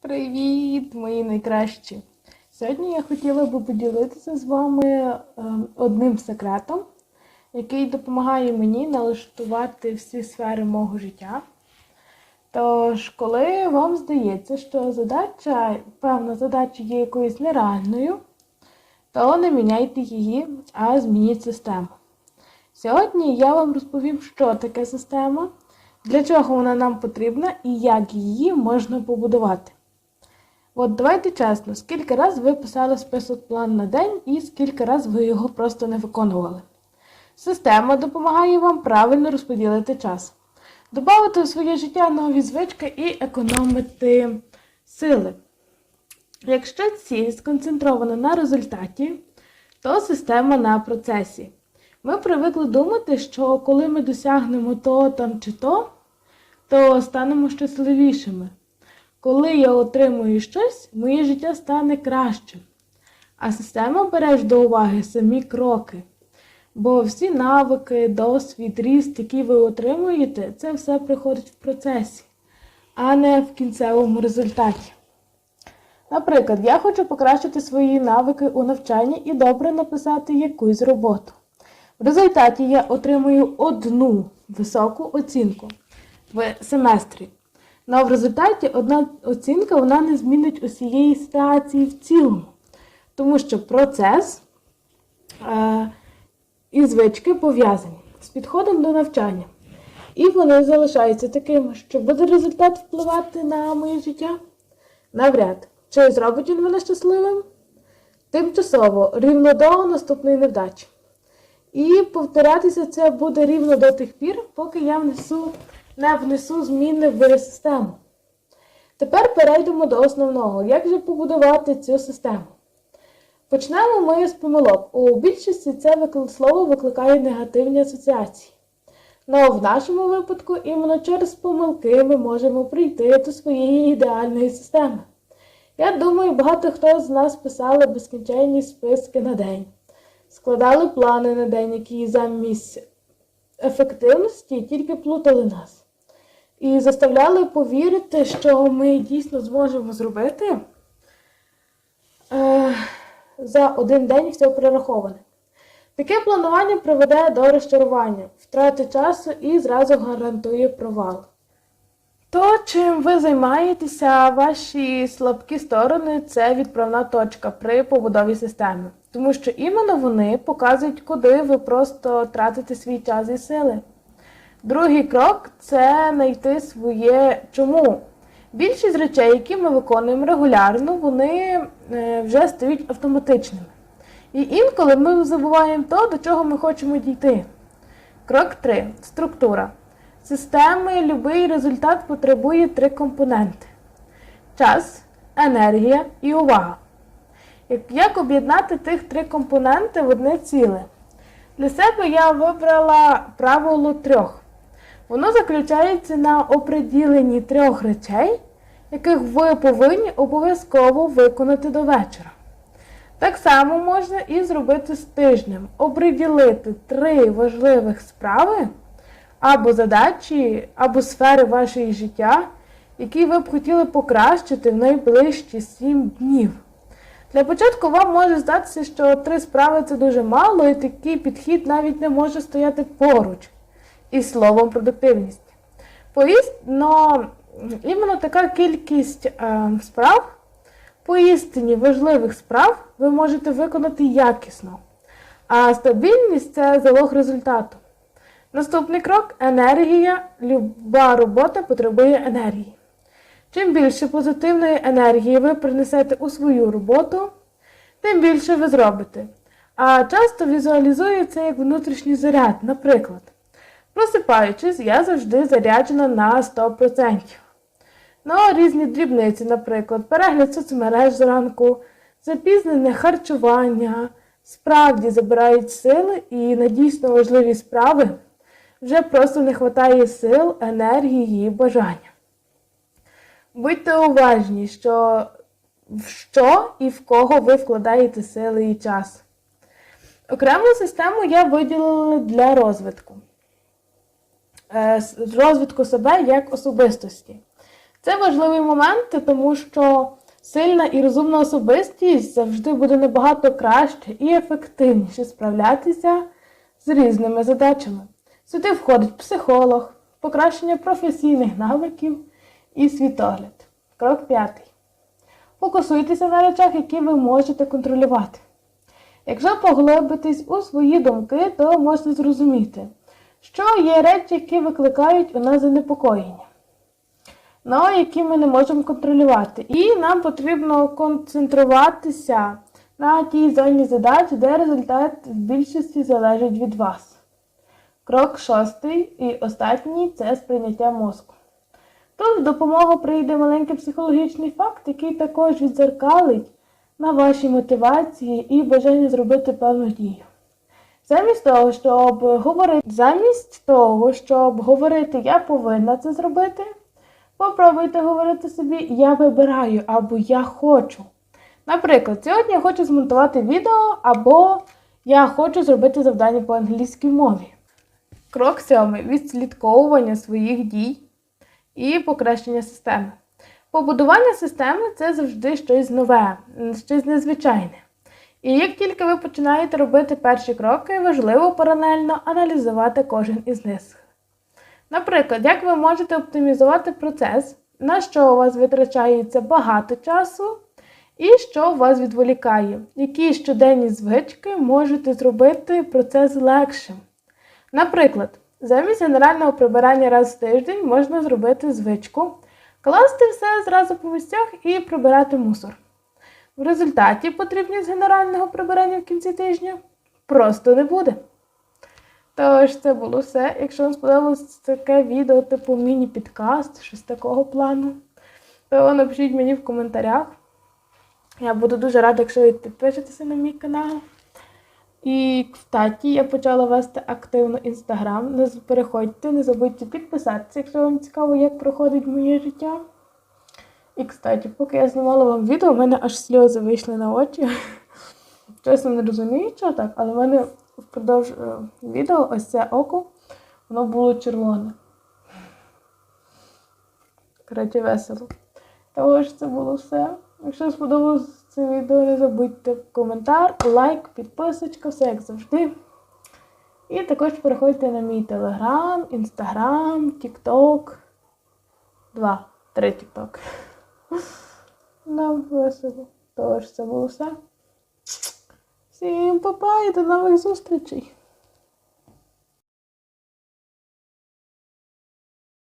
Привіт, мої найкращі! Сьогодні я хотіла би поділитися з вами е, одним секретом, який допомагає мені налаштувати всі сфери мого життя. Тож, коли вам здається, що задача, певна задача є якоюсь нереальною, то не міняйте її, а змініть систему. Сьогодні я вам розповім, що таке система, для чого вона нам потрібна і як її можна побудувати. От давайте чесно, скільки раз ви писали список план на день і скільки раз ви його просто не виконували. Система допомагає вам правильно розподілити час, додати у своє життя нові звички і економити сили. Якщо ціль сконцентрована на результаті, то система на процесі. Ми привикли думати, що коли ми досягнемо то там чи то, то станемо щасливішими. Коли я отримую щось, моє життя стане кращим. А система бере до уваги самі кроки. Бо всі навики, досвід, ріст, який ви отримуєте, це все приходить в процесі, а не в кінцевому результаті. Наприклад, я хочу покращити свої навики у навчанні і добре написати якусь роботу. В результаті я отримую одну високу оцінку в семестрі. Але в результаті одна оцінка вона не змінить усієї ситуації в цілому. Тому що процес е, і звички пов'язані з підходом до навчання. І вони залишаються такими, що буде результат впливати на моє життя? Навряд. Чи зробить він мене щасливим? Тимчасово, рівно до наступної невдачі. І повторятися це буде рівно до тих пір, поки я внесу, не внесу зміни в систему. Тепер перейдемо до основного. Як же побудувати цю систему? Почнемо ми з помилок. У більшості це слово викликає негативні асоціації. Но в нашому випадку іменно через помилки ми можемо прийти до своєї ідеальної системи. Я думаю, багато хто з нас писали безкінченні списки на день, складали плани на день, які замість ефективності тільки плутали нас. І заставляли повірити, що ми дійсно зможемо зробити е, за один день все прораховане. Таке планування приведе до розчарування, втрати часу і зразу гарантує провал. То, чим ви займаєтеся, ваші слабкі сторони це відправна точка при побудові системи. Тому що іменно вони показують, куди ви просто тратите свій час і сили. Другий крок це знайти своє чому. Більшість речей, які ми виконуємо регулярно, вони е, вже стають автоматичними. І інколи ми забуваємо то, до чого ми хочемо дійти. Крок 3. Структура. Системи любий результат потребує три компоненти: час, енергія і увага. Як, як об'єднати тих три компоненти в одне ціле? Для себе я вибрала правило трьох. Воно заключається на оприділенні трьох речей, яких ви повинні обов'язково виконати до вечора. Так само можна і зробити з тижнем. Оприділити три важливих справи або задачі, або сфери вашого життя, які ви б хотіли покращити в найближчі 7 днів. Для початку вам може здатися, що три справи це дуже мало, і такий підхід навіть не може стояти поруч із словом продуктивність. Поїст, но іменно така кількість е, справ, поістині важливих справ ви можете виконати якісно. А стабільність це залог результату. Наступний крок енергія. Люба робота потребує енергії. Чим більше позитивної енергії ви принесете у свою роботу, тим більше ви зробите. А часто візуалізується як внутрішній заряд, наприклад. Просипаючись, я завжди заряджена на 100%. Ну, різні дрібниці, наприклад, перегляд соцмереж зранку, запізнене харчування, справді забирають сили і на дійсно важливі справи вже просто не вистачає сил, енергії і бажання. Будьте уважні, що в що і в кого ви вкладаєте сили і час. Окрему систему я виділила для розвитку. Е, розвитку себе як особистості. Це важливий момент, тому що сильна і розумна особистість завжди буде набагато краще і ефективніше справлятися з різними задачами. Сюди входить психолог, покращення професійних навиків і світогляд. Крок п'ятий. Фокусуйтеся на речах, які ви можете контролювати. Якщо поглибитись у свої думки, то можете зрозуміти, що є речі, які викликають у нас занепокоєння, ну, які ми не можемо контролювати. І нам потрібно концентруватися на тій зоні задач, де результат в більшості залежить від вас. Крок шостий і останній це сприйняття мозку. Тут в допомогу прийде маленький психологічний факт, який також відзеркалить на ваші мотивації і бажання зробити певну дію. Замість того, щоб говорити, замість того, щоб говорити я повинна це зробити, попробуйте говорити собі я вибираю або я хочу. Наприклад, сьогодні я хочу змонтувати відео, або я хочу зробити завдання по англійській мові. Крок сьомий відслідковування своїх дій і покращення системи. Побудування системи це завжди щось нове, щось незвичайне. І як тільки ви починаєте робити перші кроки, важливо паралельно аналізувати кожен із них. Наприклад, як ви можете оптимізувати процес, на що у вас витрачається багато часу, і що вас відволікає, які щоденні звички можете зробити процес легшим. Наприклад, замість генерального прибирання раз в тиждень можна зробити звичку, класти все зразу по місцях і прибирати мусор. В результаті потрібність генерального прибирання в кінці тижня просто не буде. Тож це було все. Якщо вам сподобалось таке відео, типу міні-підкаст, щось такого плану, то напишіть мені в коментарях. Я буду дуже рада, якщо ви підпишетеся на мій канал. І, кстати, я почала вести активно інстаграм. Не переходьте, не забудьте підписатися, якщо вам цікаво, як проходить моє життя. І, кстати, поки я знімала вам відео, в мене аж сльози вийшли на очі. Чесно не розумію, що так, але в мене впродовж е, відео ось це око, воно було червоне. Коротше, весело. Тож це було все. Якщо сподобалось це відео, не забудьте коментар, лайк, підписочка, все як завжди. І також переходьте на мій телеграм, інстаграм, тікток. Два, три тікток. Нам весело. Тож це було все. Всім па-па і до нових зустрічей!